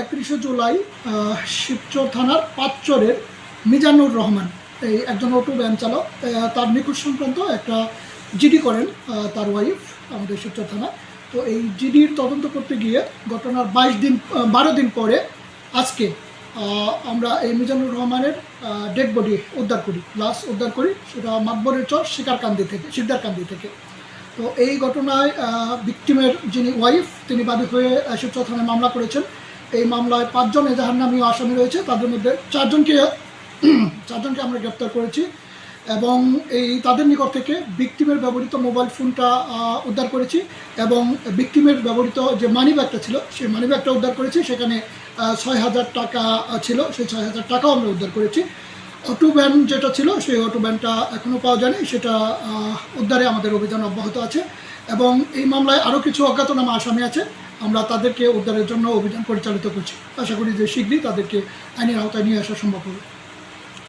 একত্রিশে জুলাই শিবচর থানার পাঁচচরের মিজানুর রহমান, এই একজন অটো ভ্যান চালক তার নিখোঁজ সংক্রান্ত একটা জিডি করেন তার ওয়াইফ আমাদের শিবচর থানা। তো এই জিডির তদন্ত করতে গিয়ে ঘটনার বাইশ দিন বারো দিন পরে আজকে আমরা এই মিজানুর রহমানের ডেড বডি উদ্ধার করি, লাশ উদ্ধার করি সেটা মাকবরের চর শিকারকান্দি থেকে শিকদারকান্দি থেকে। তো এই ঘটনায় ভিকটিমের যিনি ওয়াইফ তিনি বাদী হয়ে শিবচর থানায় মামলা করেছেন। এই মামলায় পাঁচজন এজাহার নামীয় আসামি রয়েছে, তাদের মধ্যে চারজনকে চারজনকে আমরা গ্রেপ্তার করেছি এবং এই তাদের নিকট থেকে ভিকটিমের ব্যবহৃত মোবাইল ফোনটা উদ্ধার করেছি এবং ভিকটিমের ব্যবহৃত যে মানি ব্যাগটা ছিল, সেই মানি ব্যাগটা উদ্ধার করেছি। সেখানে ছয় হাজার টাকা ছিল, সেই ছয় হাজার টাকাও আমরা উদ্ধার করেছি। অটো ব্যান যেটা ছিল, সেই অটো ভ্যানটা এখনও পাওয়া যায়নি, সেটা উদ্ধারে আমাদের অভিযান অব্যাহত আছে এবং এই মামলায় আরও কিছু অজ্ঞাতনামা আসামি আছে। আমরা তাদেরকে উদ্ধারের জন্য অভিযান পরিচালিত করছি। আশা করি যে শীঘ্রই তাদেরকে আইনের আওতায় নিয়ে আসা সম্ভব হবে।